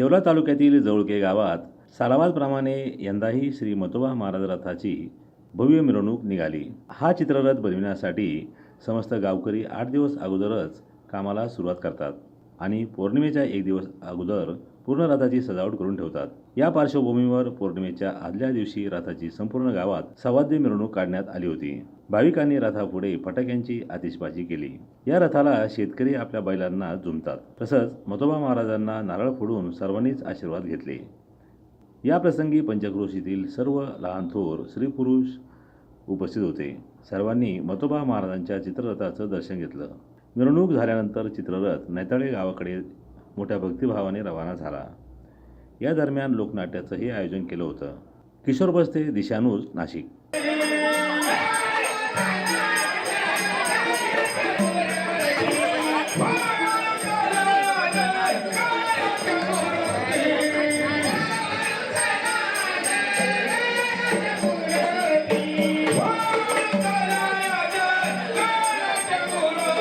येवला तालुक्यातील जवळके गावात सालावादप्रमाणे यंदाही श्री मतोबा महाराज रथाची भव्य मिरवणूक निघाली. हा चित्ररथ बनविण्यासाठी समस्त गावकरी आठ दिवस अगोदरच कामाला सुरुवात करतात आणि पौर्णिमेच्या एक दिवस अगोदर पूर्ण रथाची सजावट करून ठेवतात. या पार्श्वभूमीवर पौर्णिमेच्या आदल्या दिवशी रथाची संपूर्ण गावात सवाद्य मिरवणूक काढण्यात आली होती. भाविकांनी रथापुढे फटाक्यांची आतिषबाजी केली. या रथाला शेतकरी आपल्या बैलांना झुमतात. तसंच मतोबा महाराजांना नारळ फोडून सर्वांनीच आशीर्वाद घेतले. या प्रसंगी पंचक्रोशीतील सर्व लहान थोर स्त्री पुरुष उपस्थित होते. सर्वांनी मतोबा महाराजांच्या चित्ररथाचं दर्शन घेतलं. मिरवणूक झाल्यानंतर चित्ररथ नैताळे गावाकडे मोठ्या भक्तिभावाने रवाना झाला. या दरम्यान लोकनाट्याचंही आयोजन केलं होतं. किशोर बस्ते दिशानूज नाशिक.